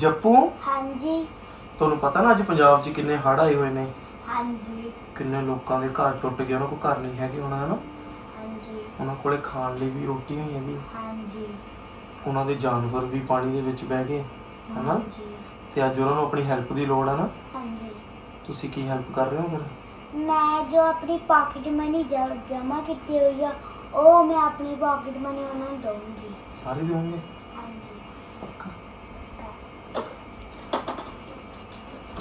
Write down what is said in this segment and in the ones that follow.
ਜੱਪੂ? ਹਾਂਜੀ। ਤੁਹਾਨੂੰ ਪਤਾ ਨਾ ਅੱਜ ਪੰਜਾਬ 'ਚ ਕਿੰਨੇ ਹੜ੍ਹ ਆਏ ਹੋਏ ਨੇ? ਹਾਂਜੀ। ਕਿੰਨੇ ਲੋਕਾਂ ਦੇ ਘਰ ਟੁੱਟ ਗਏ ਉਹਨਾਂ ਕੋਲ ਘਰ ਨਹੀਂ ਹੈਗੇ ਉਹਨਾਂ ਹਨਾ? ਹਾਂਜੀ। ਉਹਨਾਂ ਕੋਲੇ ਖਾਣ ਲਈ ਵੀ ਰੋਟੀ ਨਹੀਂ ਹੈਗੀ। ਹਾਂਜੀ। ਉਹਨਾਂ ਦੇ ਜਾਨਵਰ ਵੀ ਪਾਣੀ ਦੇ ਵਿੱਚ ਬਹਿ ਗਏ ਹਨਾ? ਹਾਂਜੀ। ਤੇ ਅੱਜ ਉਹਨਾਂ ਨੂੰ ਆਪਣੀ ਹੈਲਪ ਦੀ ਲੋੜ ਹੈ ਨਾ? ਹਾਂਜੀ। ਤੁਸੀਂ ਕੀ ਹੈਲਪ ਕਰ ਰਹੇ ਹੋ ਫਿਰ? ਮੈਂ ਜੋ ਆਪਣੀ ਪਾਕਟ ਮਨੀ ਜਮ੍ਹਾਂ ਕੀਤੀ ਹੋਈ ਆ ਉਹ ਮੈਂ ਆਪਣੀ ਪਾਕਟ ਮਨੀ ਉਹਨਾਂ ਨੂੰ ਦਊਂਗੀ। ਸਾਰੇ ਦੇਵੋਗੇ ਹਾਂਜੀ। ਪੱਕਾ?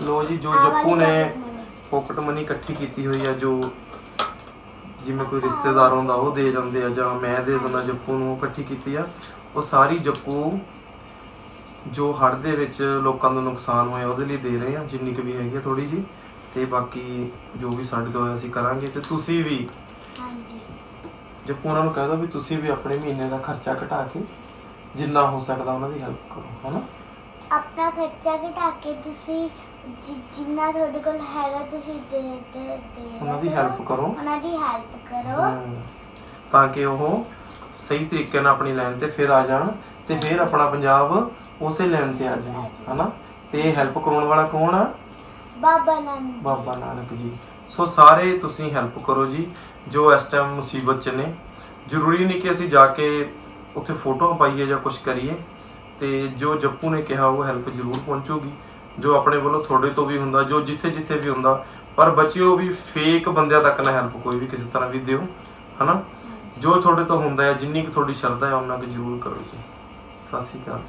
ਲੋ ਜੀ ਜੋ ਜੱਪੂ ਨੇ। ਪੋਕਟ ਮਨੀ ਇਕੱਠੀ ਕੀਤੀ ਹੋਈ ਆ ਜੋ ਜਿਵੇਂ ਕੋਈ ਰਿਸ਼ਤੇਦਾਰ ਹੁੰਦਾ ਉਹ ਦੇ ਜਾਂਦੇ ਆ ਜਾਂ ਮੈਂ ਦੇ ਦਿੰਦਾ ਜੱਪੂ ਨੂੰ ਉਹ ਇਕੱਠੀ ਕੀਤੀ ਆ। ਉਹ ਸਾਰੀ ਜੱਪੂ ਜੋ ਹੜ੍ਹ ਦੇ ਵਿੱਚ ਲੋਕਾਂ ਨੂੰ ਨੁਕਸਾਨ ਹੋਇਆ ਉਹਦੇ ਲਈ ਦੇ ਰਹੇ ਆ ਜਿੰਨੀ ਕੁ ਵੀ ਹੈਗੀ ਆ ਥੋੜੀ ਜੀ ਤੇ ਬਾਕੀ ਜੋ ਵੀ ਸਾਡੇ ਤੋਂ ਹੋਇਆ ਅਸੀਂ ਕਰਾਂਗੇ। ਤੇ ਤੁਸੀਂ ਵੀ ਹਾਂਜੀ। ਜੱਪੂ ਉਹਨਾਂ ਨੂੰ ਕਹਿ ਦਿਓ ਵੀ ਤੁਸੀਂ ਵੀ ਆਪਣੇ ਮਹੀਨੇ ਦਾ ਖਰਚਾ ਘਟਾ ਕੇ ਜਿੰਨਾ ਹੋ ਸਕਦਾ ਉਹਨਾਂ ਦੀ ਹੈਲਪ ਕਰੋ ਹਨਾ? ਆਪਣਾ ਖਰਚਾ ਘਟਾ ਕੇ ਤੁਸੀਂ ਜਿ- ਜਿੰਨਾ ਤੁਹਾਡੇ ਕੋਲ ਹੈਗਾ ਤੁਸੀਂ ਦੇ ਦੇ ਦੇ ਉਹਨਾਂ ਦੀ ਦਿਆ help ਕਰੋ। ਉਹਨਾਂ ਦੀ ਹੈਲਪ ਕਰੋ। ਹਮ, ਤਾਂ ਕਿ ਉਹ ਸਹੀ ਤਰੀਕੇ ਨਾਲ ਆਪਣੀ ਲਾਈਨ ਤੇ ਫਿਰ ਆ ਜਾਣ ਤੇ ਫਿਰ ਆਪਣਾ ਪੰਜਾਬ ਉਸੇ ਲਾਈਨ ਤੇ ਆ ਜਾਏ ਹਨਾ? ਤੇ ਹੈਲਪ ਕਰਾਉਣ ਵਾਲਾ ਕੌਣ ਆ? ਬਾਬਾ ਨਾਨਕ। ਬਾਬਾ ਨਾਨਕ ਜੀ। ਸੋ ਸਾਰੇ ਤੁਸੀਂ ਹੈਲਪ ਕਰੋ ਜੀ ਜੋ ਇਸ ਟਾਈਮ ਮੁਸੀਬਤ 'ਚ ਨੇ। ਜ਼ਰੂਰੀ ਨਹੀਂ ਕਿ ਅਸੀਂ ਜਾ ਕੇ ਉੱਥੇ ਫੋਟੋਆਂ ਪਾਈਏ ਜਾਂ ਕੁਝ ਕਰੀਏ। ਤੇ ਜੋ ਜੱਪੂ ਨੇ ਕਿਹਾ ਉਹ ਹੈਲਪ ਜ਼ਰੂਰ ਪਹੁੰਚੂਗੀ। ਜੋ ਆਪਣੇ ਵੱਲੋਂ ਤੁਹਾਡੇ ਤੋਂ ਵੀ ਹੁੰਦਾ, ਜੋ ਜਿੱਥੇ ਜਿੱਥੇ ਵੀ ਹੁੰਦਾ, ਪਰ ਬੱਚਿਓ ਵੀ ਫੇਕ ਬੰਦਿਆਂ ਤੱਕ ਨਾ ਹੈਲਪ ਕੋਈ ਵੀ ਕਿਸੇ ਤਰ੍ਹਾਂ ਵੀ ਦਿਓ, ਹਨਾ? ਹਾਂਜੀ। ਜੋ ਤੁਹਾਡੇ ਤੋਂ ਹੁੰਦਾ ਹੈ, ਜਿੰਨੀ ਕੁ ਤੁਹਾਡੀ ਸ਼ਰਧਾ ਹੈ, ਉਹਨਾਂ ਕੁ ਜ਼ਰੂਰ ਕਰੋ ਜੀ। ਸਤਿ ਸ਼੍ਰੀ ਅਕਾਲ।